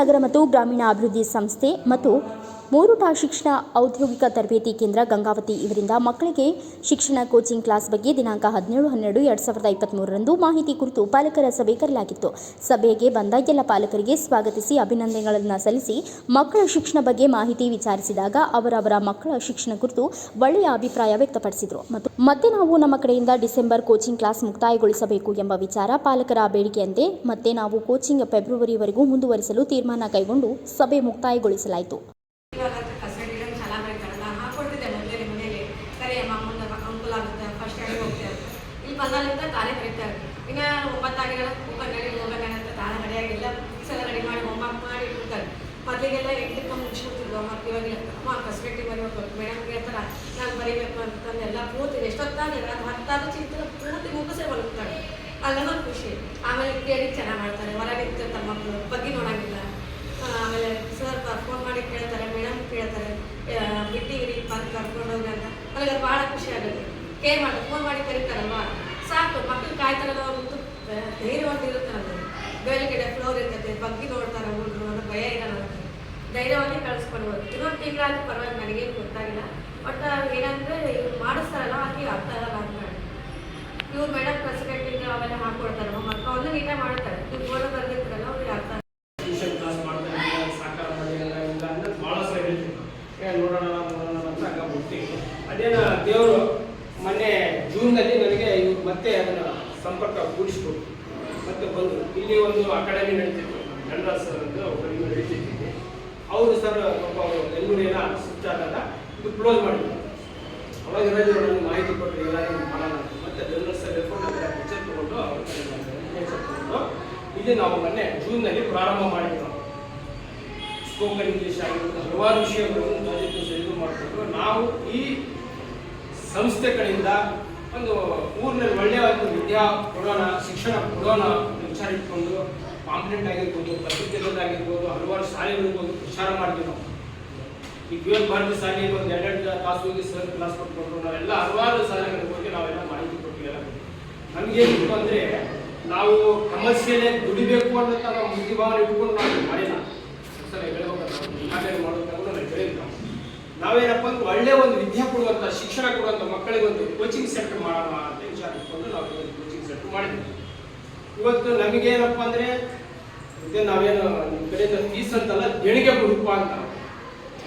ನಗರ ಮತ್ತು ಗ್ರಾಮೀಣ ಅಭಿವೃದ್ಧಿ ಸಂಸ್ಥೆ ಮತ್ತು ಮೂರುಟಾ ಶಿಕ್ಷಣ ಔದ್ಯೋಗಿಕ ತರಬೇತಿ ಕೇಂದ್ರ ಗಂಗಾವತಿ ಇವರಿಂದ ಮಕ್ಕಳಿಗೆ ಶಿಕ್ಷಣ ಕೋಚಿಂಗ್ ಕ್ಲಾಸ್ ಬಗ್ಗೆ ದಿನಾಂಕ ಹದಿನೇಳು, ಹನ್ನೆರಡು, ಎರಡು ಸಾವಿರದ ಇಪ್ಪತ್ತ್ಮೂರರಂದು ಮಾಹಿತಿ ಕುರಿತು ಪಾಲಕರ ಸಭೆ ಕರೆಯಲಾಗಿತ್ತು. ಸಭೆಗೆ ಬಂದ ಎಲ್ಲ ಪಾಲಕರಿಗೆ ಸ್ವಾಗತಿಸಿ ಅಭಿನಂದನೆಗಳನ್ನು ಸಲ್ಲಿಸಿ ಮಕ್ಕಳ ಶಿಕ್ಷಣ ಬಗ್ಗೆ ಮಾಹಿತಿ ವಿಚಾರಿಸಿದಾಗ ಅವರವರ ಮಕ್ಕಳ ಶಿಕ್ಷಣ ಕುರಿತು ಒಳ್ಳೆಯ ಅಭಿಪ್ರಾಯ ವ್ಯಕ್ತಪಡಿಸಿದರು. ಮತ್ತು ಮತ್ತೆ ನಾವು ನಮ್ಮ ಕಡೆಯಿಂದ ಡಿಸೆಂಬರ್ ಕೋಚಿಂಗ್ ಕ್ಲಾಸ್ ಮುಕ್ತಾಯಗೊಳಿಸಬೇಕು ಎಂಬ ವಿಚಾರ ಪಾಲಕರ ಬೇಡಿಕೆಯಂತೆ ಮತ್ತೆ ನಾವು ಕೋಚಿಂಗ್ ಫೆಬ್ರವರಿವರೆಗೂ ಮುಂದುವರಿಸಲು ತೀರ್ಮಾನ ಕೈಗೊಂಡು ಸಭೆ ಮುಕ್ತಾಯಗೊಳಿಸಲಾಯಿತು. ಬಂದಾಗಿಂದ ತಾನೇ ಬರೀತಾರೆ ಇನ್ನು ಒಂಬತ್ತಾಗಿಲ್ಲ ಹೋಗೋಣ ಹೋಗೋಣ ಅಂತ ತಾನೇ ರೆಡಿಯಾಗಿಲ್ಲ ಬುಕ್ಸ್ ಎಲ್ಲ ರೆಡಿ ಮಾಡಿ ಹೋಮ್ವರ್ಕ್ ಮಾಡಿ ಇಟ್ಬಿಡ್ತಾರೆ. ಮೊದಲಿಗೆಲ್ಲ ಎಂಟಕ್ಕೆ ಮುಗಿಸ್ಬಿಡ್ತಿದ್ರು ಹೋಮ್ವರ್ಕ್ ಇವಾಗಿಲ್ಲ. ಅಮ್ಮ ಫೆಸಿಲಿಟಿ ಬರೀಬೇಕು ಮೇಡಮ್ ಹೇಳ್ತಾರೆ, ನಾನು ಬರೀಬೇಕು ಅಂತಂದು ಎಲ್ಲ ಪೂರ್ತಿ ಎಷ್ಟೊತ್ತಾಗಿ ನಾನು ಹತ್ತಾರು ಚಿಂತೆ ಪೂರ್ತಿ ಮುಗಿಸೇ ಬರುತ್ತಾರೆ ಅಲ್ಲೆಲ್ಲ ಖುಷಿ. ಆಮೇಲೆ ಕೇಳಿ ಚೆನ್ನಾಗಿ ಮಾಡ್ತಾರೆ. ಹೊರಗೆ ತಮ್ಮ ಮಕ್ಕಳು ಬಗ್ಗೆ ನೋಡೋಂಗಿಲ್ಲ. ಆಮೇಲೆ ಸರ್ ಫೋನ್ ಮಾಡಿ ಕೇಳ್ತಾರೆ ಮೇಡಮ್ ಕೇಳ್ತಾರೆ ಬಿಟ್ಟಿಗಿರಿ ಬಂದು ಕರ್ಕೊಂಡು ಹೋಗಿ ಅಂತ. ನನಗೆ ಅದು ಭಾಳ ಖುಷಿ ಆಗುತ್ತೆ. ಕೇರ್ ಮಾಡಿ ಫೋನ್ ಮಾಡಿ ಕರೀತಾರಲ್ವಾ? ಸಾಕು ಮಕ್ಕಳು ಕಾಯ್ತಾರಲ್ಲ ಅವ್ರದ್ದು ಧೈರ್ಯವಂತ ಇರುತ್ತೆ ನಮಗೆ ಬೆಳಗ್ಗೆ ಫ್ಲೋರ್ ಇರ್ತದೆ, ಬಗ್ಗೆ ನೋಡ್ತಾರೆ ಹುಡುಗರು ಅನ್ನೋ ಭಯ ಇರಲ್ಲ ನಮಗೆ. ಧೈರ್ಯವಾಗಿ ಕಳಿಸ್ಕೊಡ್ಬೋದು ಇನ್ನೊಂದು ತಿಂಗಳಾದ್ರೂ ಪರವಾಗಿಲ್ಲ, ನನಗೇನು ಗೊತ್ತಾಗಿಲ್ಲ. ಬಟ್ ಏನಂದ್ರೆ, ಇವ್ರು ಮಾಡಿಸ್ತಾರಲ್ಲ ಹಾಕಿ ಅರ್ಥ ಆಗಲ್ಲ ಅಂತ ಇವ್ರು ಮೇಡಮ್ ಫೆಸಿಲಿಟಿ ಅವೆಲ್ಲ ಮಾಡ್ಕೊಡ್ತಾರೆ ಮಕ್ಕ ಒಂದು ನೀಟಾಗಿ ಮಾಡ್ತಾರೆ ನೀವು ಬೋರ್ಡ್ ಬರ್ದಿರ್ತಾರಲ್ಲ, ಅವ್ರಿಗೆ ಅರ್ಥ ನೋಡೋಣ ಅದೇನ ದೇವರು ಮೊನ್ನೆ ಜೂನ್ನಲ್ಲಿ ನನಗೆ ಮತ್ತೆ ಅದನ್ನು ಸಂಪರ್ಕ ಕೂಡಿಸ್ಬೋದು ಮತ್ತೆ ಬಂದು, ಇಲ್ಲಿ ಒಂದು ಅಕಾಡೆಮಿ ನಡೀತಿತ್ತು. ಜನರಲ್ ಸರ್ ಅಂತ ಒಬ್ಬರಿಗೆ ನಡೀತಿದ್ದೆ ಅವರು ಸರ್ ಒಬ್ಬ ಬೆಂಗಳೂರಿನ ಸುತ್ತಾದಾಗ ಇದು ಕ್ಲೋಸ್ ಮಾಡಿದ್ರು. ಅವಾಗ ಇರೋದು ನನಗೆ ಮಾಹಿತಿ ಕೊಟ್ಟರು ಎಲ್ಲ ಮಾಡೋಣ. ಮತ್ತೆ ಜನರಲ್ ಸರ್ ಹೇಳ್ಕೊಂಡು ಅದರ ಪಿಕ್ಚರ್ ತಗೊಂಡು ಅವ್ರ ತಗೊಂಡು ಇಲ್ಲಿ ನಾವು ಮೊನ್ನೆ ಜೂನ್ನಲ್ಲಿ ಪ್ರಾರಂಭ ಮಾಡಿದ್ದು ಸ್ಪೋಕನ್ ಇಂಗ್ಲೀಷ್ ಆಗಿರ್ಬೋದು, ಹಲವಾರು ವಿಷಯಗಳನ್ನು ಪ್ರಾಜೆಕ್ಟ್ ಇದು ಮಾಡಿಕೊಂಡು ನಾವು ಈ ಸಂಸ್ಥೆಗಳಿಂದ ಒಂದು ಊರಿನಲ್ಲಿ ಕೊಡೋಣ, ಶಿಕ್ಷಣ ಕೊಡೋಣ ವಿಚಾರ ಇಟ್ಕೊಂಡು ಕಾಂಪ್ಲೆಂಟ್ ಆಗಿರ್ಬೋದು ಪತ್ರಿಕೆಗಳಾಗಿರ್ಬೋದು ಹಲವಾರು ಶಾಲೆಗಳು ವಿಚಾರ ಮಾಡ್ತೀವಿ ನಾವು. ಈ ಕಿವನ್ ಭಾರತಿ ಶಾಲೆಗೆ ಒಂದು ಎರಡೆರಡು ತಾಸು ಹೋಗಿ ಸರ್ ಕ್ಲಾಸ್ ಕೊಟ್ಕೊಂಡು ನಾವೆಲ್ಲ ಹಲವಾರು ಶಾಲೆಗಳ ಬಗ್ಗೆ ನಾವೆಲ್ಲ ಮಾಹಿತಿ ಕೊಟ್ಟಿಲ್ಲ ನಮಗೇನಿತ್ತು ಅಂದರೆ ನಾವು ಕಮರ್ಷಿಯಲ್ಲೇ ದುಡಿಬೇಕು ಅನ್ನೋಂಥ ನಾವು ಮುಗಿ ಭಾವನೆ ಇಟ್ಕೊಂಡು ನಾವು ಮಾಡಿಲ್ಲ. ಸರ್ ಹಾಗೆ ಮಾಡೋದು ನಾವು. ನಾವೇನಪ್ಪ ಅಂದ್ರೆ ಒಳ್ಳೆ ಒಂದು ವಿದ್ಯೆ ಕೊಡುವಂಥ, ಶಿಕ್ಷಣ ಕೊಡುವಂಥ ಮಕ್ಕಳಿಗೆ ಒಂದು ಕೋಚಿಂಗ್ ಸೆಂಟರ್ ಮಾಡೋಣ ಅಂತ ವಿಚಾರ ಇಟ್ಕೊಂಡು ನಾವು ಮಾಡಿದ್ವಿ ಇವತ್ತು ನಮಗೇನಪ್ಪ ಅಂದರೆ ಇದೇ ನಾವೇನು ನಿಮ್ಮ ಕಡೆಯಿಂದ ಫೀಸ್ ಅಂತಲ್ಲ, ದೇಣಿಗೆ ರೂಪ ಅಂತ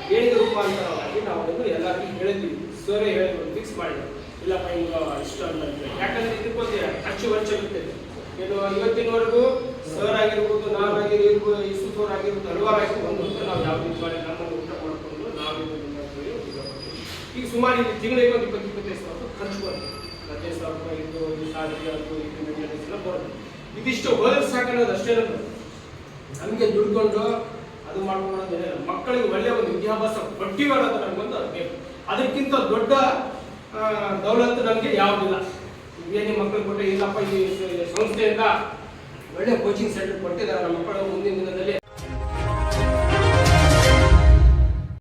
ದೇಣಿಗೆ ರೂಪಾಂತರವಾಗಿ ನಾವು ಅದನ್ನು ಎಲ್ಲರಿಗೂ ಹೇಳಿದ್ವಿ. ಸರ್ ಹೇಳಿದ್ರು ಫಿಕ್ಸ್ ಮಾಡಿದ್ರು. ಇಲ್ಲಪ್ಪ, ಹಿಂಗ ಇಷ್ಟ ಅಂತ. ಯಾಕಂದ್ರೆ ಇದಕ್ಕೊಂದು ಖರ್ಚು ವೆಚ್ಚ ಬಿಟ್ಟಿದೆ ಏನು ಇವತ್ತಿನವರೆಗೂ ಸರ್ ಆಗಿರ್ಬೋದು ನಾನಾಗಿರ್ಬೋದು ಇಸುಫೋರ್ ಆಗಿರ್ಬೋದು, ಹಲವಾರು ಆಗಿರ್ಬೋದು ಅಂತ ನಾವು ಯಾವ ರೀತಿ ಮಾಡಿ ನಮ್ಮನ್ನು ಊಟ ಮಾಡಿಕೊಂಡು ನಾವು ಇದು ಈಗ ಸುಮಾರು ಇದು ತಿಂಗಳಿಗೆ ಒಂದು ಇಪ್ಪತ್ತು, ಇಪ್ಪತ್ತೈದು ಸಾವಿರ ಖರ್ಚು ಬರುತ್ತೆ ಹದಿನೈದು ಸಾವಿರ ರೂಪಾಯಿ ಒಂದು ಸಾವಿರ ಅದು ಎಲ್ಲ ಬರುತ್ತೆ. ಇದಿಷ್ಟು ಹೋದ್ರೆ ಸಾಕಾಗೋದು ಅಷ್ಟೇ ನಮಗೆ ದುಡ್ಕೊಂಡು ಅದು ಮಾಡ್ಕೊಂಡು ಮಕ್ಕಳಿಗೆ ಒಳ್ಳೆಯ ಒಂದು ವಿದ್ಯಾಭ್ಯಾಸ ಕೊಟ್ಟಿವಿ ಮಾಡೋದು ನಮಗೊಂದು ಬೇಕು ಅದಕ್ಕಿಂತ ದೊಡ್ಡ ದೌಲತ್ತು ನಮಗೆ ಯಾವುದಿಲ್ಲ. ಏನು ಮಕ್ಕಳು ಕೊಟ್ಟರೆ ಇಲ್ಲಪ್ಪ, ಈ ಸಂಸ್ಥೆಯಿಂದ ಒಳ್ಳೆ ಕೋಚಿಂಗ್ ಸೆಂಟರ್ ಕೊಟ್ಟಿದ್ದಾರೆ. ನಮ್ಮ ಮಕ್ಕಳು ಮುಂದಿನ ದಿನದಲ್ಲಿ